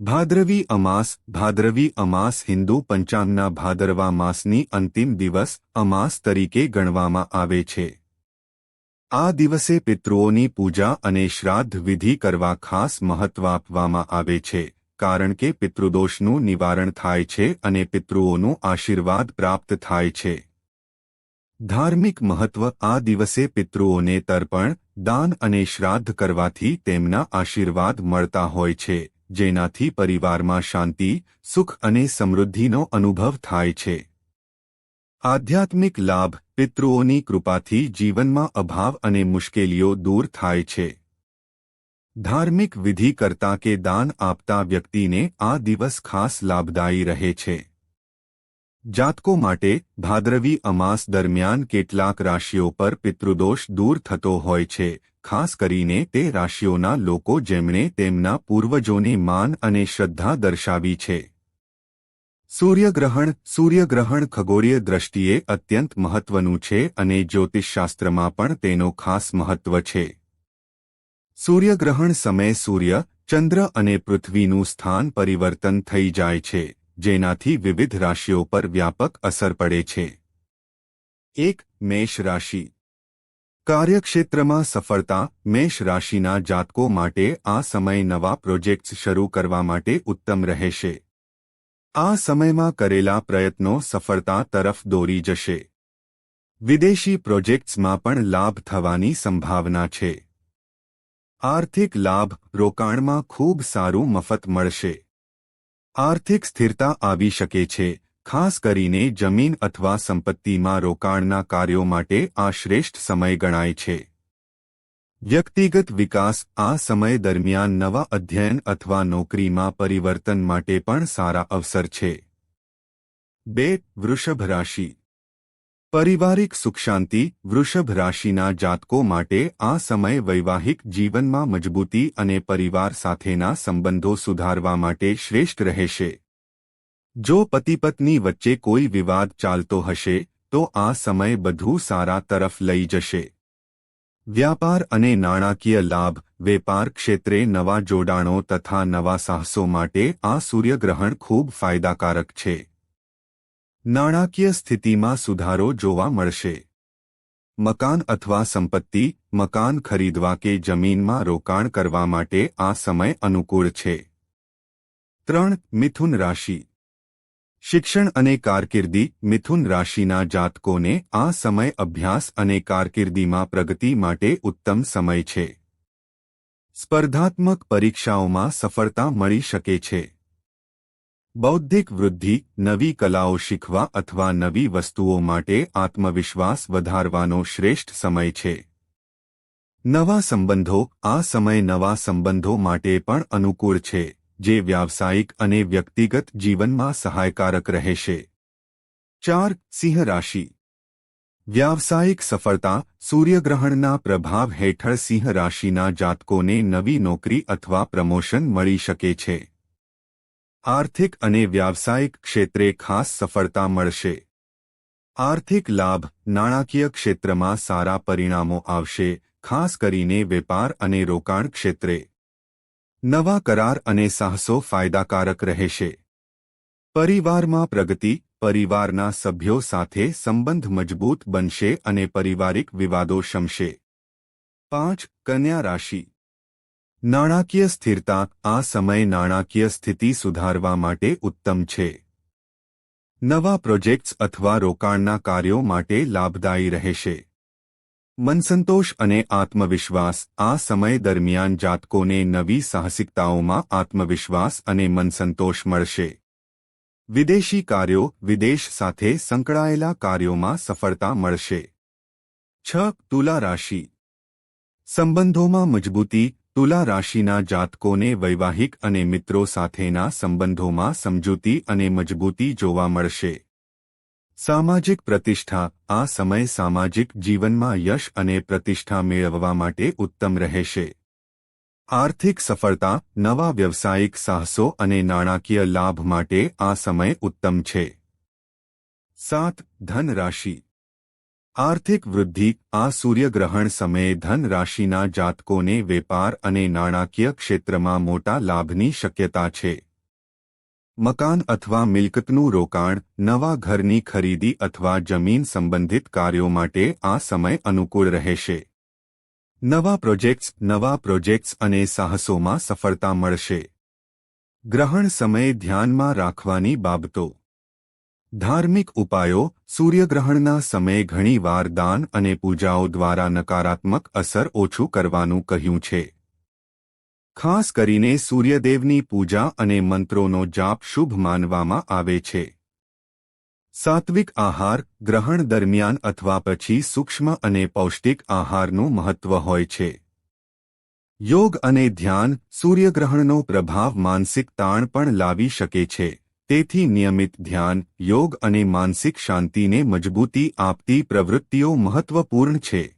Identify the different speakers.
Speaker 1: ભાદ્રવી અમાસ ભાદ્રવી અમાસ હિન્દુ પંચાંગના ભાદરવા માસની અંતિમ દિવસ અમાસ તરીકે ગણવામાં આવે છે. આ દિવસે પિતૃઓની પૂજા અને શ્રાદ્ધ વિધિ કરવા ખાસ મહત્વ આપવામાં આવે છે, કારણ કે પિતૃદોષનું નિવારણ થાય છે અને પિતૃઓનું આશીર્વાદ પ્રાપ્ત થાય છે. ધાર્મિક મહત્વ આ દિવસે પિતૃઓને તર્પણ, દાન અને શ્રાદ્ધ કરવાથી તેમના આશીર્વાદ મળતા હોય છે. જેનાથી પરિવારમાં શાંતિ, સુખ અને સમૃદ્ધિનો અનુભવ થાય છે. આધ્યાત્મિક લાભ પિતૃઓની કૃપાથી જીવનમાં અભાવ અને મુશ્કેલીઓ દૂર થાય છે. ધાર્મિક વિધિ કરતા કે દાન આપતા વ્યક્તિને આ દિવસ ખાસ લાભદાયી રહે છે. જાતકો માટે ભાદ્રવી અમાસ દરમિયાન કેટલાક રાશિઓ પર પિતૃદોષ દૂર થતો હોય છે ખાસ કરીને તે રાશિઓના લોકો જેમણે તેમના પૂર્વજોને માન અને શ્રદ્ધા દર્શાવી છે. સૂર્યગ્રહણ સૂર્યગ્રહણ ખગોળીય દ્રષ્ટિએ અત્યંત મહત્વનું છે અને જ્યોતિષશાસ્ત્રમાં પણ તેનો ખાસ મહત્વ છે. સૂર્યગ્રહણ સમયે સૂર્ય, ચંદ્ર અને પૃથ્વીનું સ્થાન પરિવર્તન થઈ જાય છે, જેનાથી વિવિધ રાશિઓ પર વ્યાપક અસર પડે છે. એક, મેષ રાશિ. કાર્યક્ષેત્રમાં સફળતા મેષ રાશિના જાતકો માટે આ સમય નવા પ્રોજેક્ટ્સ શરૂ કરવા માટે ઉત્તમ રહેશે. આ સમયમાં કરેલા પ્રયત્નો સફળતા તરફ દોરી જશે. વિદેશી પ્રોજેક્ટ્સમાં પણ લાભ થવાની સંભાવના છે. આર્થિક લાભ રોકાણમાં ખૂબ સારું મફત મળશે. આર્થિક સ્થિરતા આવી શકે છે. ખાસ કરીને જમીન અથવા સંપત્તિમાં રોકાણના કાર્યો માટે આ શ્રેષ્ઠ સમય ગણાય છે. વ્યક્તિગત વિકાસ આ સમય દરમિયાન નવા અધ્યયન અથવા નોકરીમાં પરિવર્તન માટે પણ સારા અવસર છે. બે, વૃષભ રાશિ. પરિવારિક સુખશાંતિ વૃષભ રાશિના જાતકો માટે આ સમય વૈવાહિક જીવનમાં મજબૂતી અને પરિવાર સાથેના સંબંધો સુધારવા માટે શ્રેષ્ઠ રહેશે. જો પતિ પત્ની વચ્ચે કોઈ વિવાદ ચાલતો હશે, તો આ સમય બધું સારા તરફ લઈ જશે. વ્યાપાર અને નાણાકીય લાભ, વેપાર ક્ષેત્રે નવા જોડાણો તથા નવા સાહસો માટે આ સૂર્યગ્રહણ ખૂબ ફાયદાકારક છે. નાણાકીય સ્થિતિમાં સુધારો જોવા મળશે. મકાન અથવા સંપત્તિ, મકાન ખરીદવા કે જમીનમાં રોકાણ કરવા માટે આ સમય અનુકૂળ છે. ત્રણ, મિથુન રાશિ. શિક્ષણ અને કારકિર્દી મિથુન રાશિના જાતકોને આ સમય અભ્યાસ અને કારકિર્દીમાં પ્રગતિ માટે ઉત્તમ સમય છે. સ્પર્ધાત્મક પરીક્ષાઓમાં સફળતા મળી શકે છે. બૌદ્ધિક વૃદ્ધિ, નવી કલાઓ શીખવા અથવા નવી વસ્તુઓ માટે આત્મવિશ્વાસ વધારવાનો શ્રેષ્ઠ સમય છે. નવા સંબંધો, આ સમય નવા સંબંધો માટે પણ અનુકૂળ છે. જે વ્યાવસાયિક અને વ્યક્તિગત જીવનમાં સહાયકારક રહેશે. ચાર, સિંહ રાશિ. વ્યાવસાયિક સફળતા સૂર્યગ્રહણના પ્રભાવ હેઠળ સિંહ રાશિના જાતકોને નવી નોકરી અથવા પ્રમોશન મળી શકે છે. આર્થિક અને વ્યાવસાયિક ક્ષેત્રે ખાસ સફળતા મળશે. આર્થિક લાભ નાણાકીય ક્ષેત્રમાં સારા પરિણામો આવશે, ખાસ કરીને વેપાર અને રોકાણ ક્ષેત્રે. નવા કરાર અને સાહસો ફાયદાકારક રહેશે. પરિવારમાં પ્રગતિ, પરિવારના સભ્યો સાથે સંબંધ મજબૂત બનશે અને પારિવારિક વિવાદો શમશે. પાંચ, કન્યા રાશિ. નાણાકીય સ્થિરતા આ સમય નાણાકીય સ્થિતિ સુધારવા માટે ઉત્તમ છે. નવા પ્રોજેક્ટ્સ અથવા રોકાણના કાર્યો માટે લાભદાયી રહેશે. મનસંતોષ અને આત્મવિશ્વાસ આ સમય દરમિયાન જાતકોને નવી સાહસિકતાઓમાં આત્મવિશ્વાસ અને મનસંતોષ મળશે. વિદેશી કાર્યો વિદેશ સાથે સંકળાયેલા કાર્યોમાં સફળતા મળશે. છ, તુલા રાશિ. સંબંધોમાં મજબૂતી, તુલા રાશિના જાતકોને વૈવાહિક અને મિત્રો સાથેના સંબંધોમાં સમજૂતી અને મજબૂતી જોવા મળશે. સામાજિક પ્રતિષ્ઠા, આ સમય સામાજિક જીવનમાં યશ અને પ્રતિષ્ઠા મેળવવા માટે ઉત્તમ રહેશે. આર્થિક સફળતા, નવા વ્યવસાયિક સાહસો અને નાણાકીય લાભ માટે આ સમય ઉત્તમ છે. સાત ધન રાશિ આર્થિક વૃદ્ધિ, આ સૂર્યગ્રહણ સમયે ધન રાશિના જાતકોને વેપાર અને નાણાકીય ક્ષેત્રમાં મોટા લાભની શક્યતા છે. મકાન અથવા મિલકતનું રોકાણ, નવા ઘરની ખરીદી અથવા જમીન સંબંધિત કાર્યો માટે આ સમય અનુકૂળ રહેશે. નવા પ્રોજેક્ટ્સ નવા પ્રોજેક્ટ્સ અને સાહસોમાં સફળતા મળશે. ગ્રહણ સમયે ધ્યાનમાં રાખવાની બાબતો. ધાર્મિક ઉપાયો, સૂર્યગ્રહણના સમયે ઘણીવાર દાન અને પૂજાઓ દ્વારા નકારાત્મક અસર ઓછું કરવાનું કહ્યું છે. ખાસ કરીને સૂર્યદેવની પૂજા અને મંત્રોનો જાપ શુભ માનવામાં આવે છે. સાત્વિક આહાર, ગ્રહણ દરમિયાન અથવા પછી સૂક્ષ્મ અને પૌષ્ટિક આહારનું મહત્વ હોય છે. યોગ અને ધ્યાન સૂર્યગ્રહણનો પ્રભાવ માનસિક તાણ પણ લાવી શકે છે. તેથી નિયમિત ધ્યાન, યોગ અને માનસિક શાંતિને મજબૂતી આપતી પ્રવૃત્તિઓ મહત્વપૂર્ણ છે.